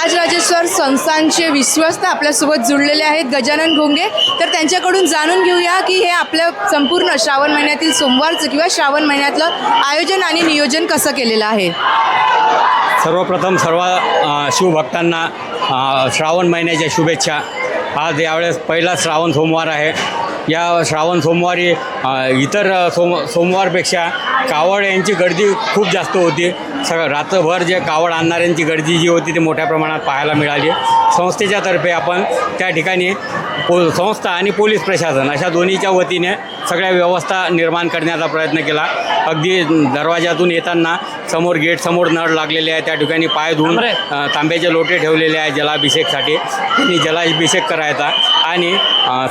राजराजेश्वर संस्थानचे विश्वस्त आपल्यासोबत जुळलेले आहेत गजानन घोंगे. तर त्यांच्याकडून जाणून घेऊया की हे आपल्या संपूर्ण श्रावण महिन्यातील सोमवारचं किंवा श्रावण महिन्यातलं आयोजन आणि नियोजन कसं केलेलं आहे? सर्वप्रथम सर्व शिवभक्तांना श्रावण महिन्याच्या शुभेच्छा. आज यावेळेस पहिला श्रावण सोमवार आहे. या श्रावण सोमवारी इतर सोम सोमवारपेक्षा कावड यांची गर्दी खूप जास्त होती. सगळं रात्रभर जे कावड आणणाऱ्यांची गर्दी जी होती ती मोठ्या प्रमाणात पाहायला मिळाली. संस्थेच्या तर्फे आपण त्या ठिकाणी पो संस्था आणि पोलीस प्रशासन अशा दोन्हीच्या वतीने सगळ्या व्यवस्था निर्माण करण्याचा प्रयत्न केला. अगदी दरवाजातून येताना समोर गेट समोर नळ लागलेले आहे त्या ठिकाणी पाय धुवून तांब्याचे लोटे ठेवलेले आहे जलाभिषेकसाठी. त्यांनी जलाभिषेक करायचा आणि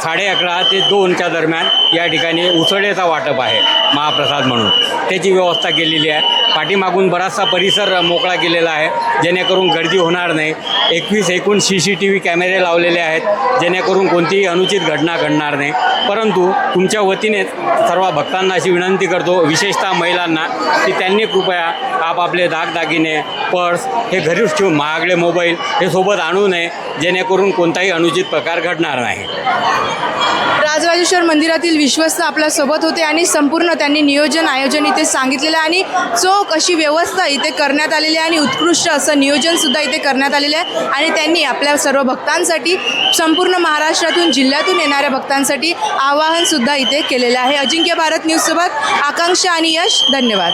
साडे अकरा ते दोनच्या दरम्यान या ठिकाणी उसळेचा वाटप आहे महाप्रसाद म्हणून. त्याची व्यवस्था केलेली आहे. पाठीमागून बराचसा परिसर मोकळा केलेला आहे. जेणेकरून गर्दी होणार नाही. एकवीस एकूण सी सी टी व्ही कॅमेरे लावलेले आहेत. जेणेकरून कोणतीही अनुचित घटना घडणार नाही. परंतु तुमच्या वतीने सर्व भक्तांना अशी विनंती करतो विशेषतः महिलांना की त्यांनी कृपया आपापले दागदागिने पर्स हे घरीच ठेवून महागडे मोबाईल हे सोबत आणू नये जेणेकरून कोणताही अनुचित प्रकार घडणार नाही. राजराजेश्वर मंदिरातील विश्वस्त आपल्यासोबत होते आणि संपूर्ण त्यांनी नियोजन आयोजन इथे सांगितलेलं आहे आणि चोख अशी व्यवस्था इथे करण्यात आलेली आहे आणि उत्कृष्ट असं नियोजनसुद्धा इथे करण्यात आलेलं आहे. आणि त्यांनी आपल्या सर्व भक्तांसाठी संपूर्ण महाराष्ट्रातून जिल्ह्यातून येणाऱ्या भक्तांसाठी आवाहनसुद्धा इथे केलेलं आहे. अजिंक्य भारत न्यूजसोबत आकांक्षा आणि यश. धन्यवाद.